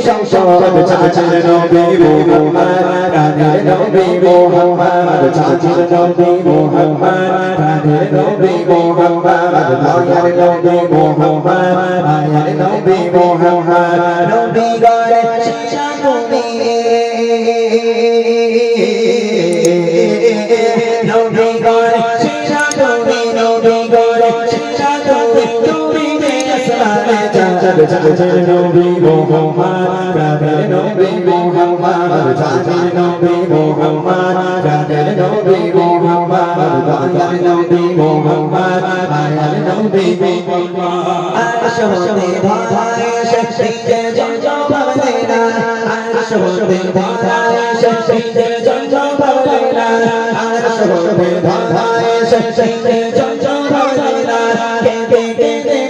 চাচির নবী মোহাম্মদ প্রাণের নবী মোহাম্মদ চাচির নবী মোহাম্মদ প্রাণের নবী মোহাম্মদ দয়ার নবী মোহাম্মদ মায়ের নবী মোহাম্মদ নবী গারে শিশা চাচর নবী মোহাম্মদ প্রাণের নবী মোহাম্মদ চাচর নবী মোহাম্মদ প্রাণের নবী মোহাম্মদ দয়ার নবী মোহাম্মদ মায়ের নবী মোহাম্মদ আরশ হতে ধারায় শক্তিতে জঞ্জম ভবনা আরশ হতে ধারায় শক্তিতে জঞ্জম ভবনা আরশ হতে ধারায় শক্তিতে জঞ্জম ভবনা কে কে কে কে কে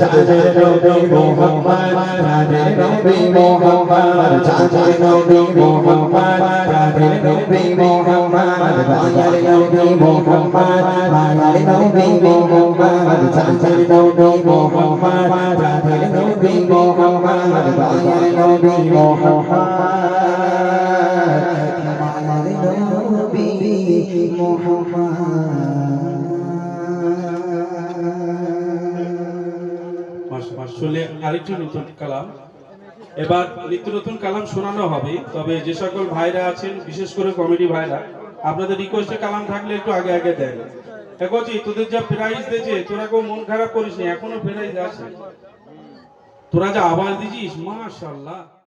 চাচর নবী মোহাম্মদ প্রাণের নবী মোহাম্মদ চাচর নবী মোহাম্মদ প্রাণের নবী মোহাম্মদ দয়ার নবী মোহাম্মদ মায়ের নবী মোহাম্মদ চাচর নবী মোহাম্মদ প্রাণের নবী মোহাম্মদ দয়ার নবী মোহাম্মদ মায়ের নবী মোহাম্মদ আসলে আরেকটি নতুন কালাম। এবার নিত্য নতুন কালাম শোনানো হবে, তবে যে সকল ভাইরা আছেন, বিশেষ করে কমেডি ভাইরা, আপনাদের রিকোয়েস্টে কালাম থাকলে একটু আগে আগে দেন। দেখছি তোদের যা প্রাইজ দিয়েছে, তোরা কেউ মন খারাপ করিস এখনও প্রাইজ আছে তোরা যা আওয়াজ দিছিস মাশাল্লাহ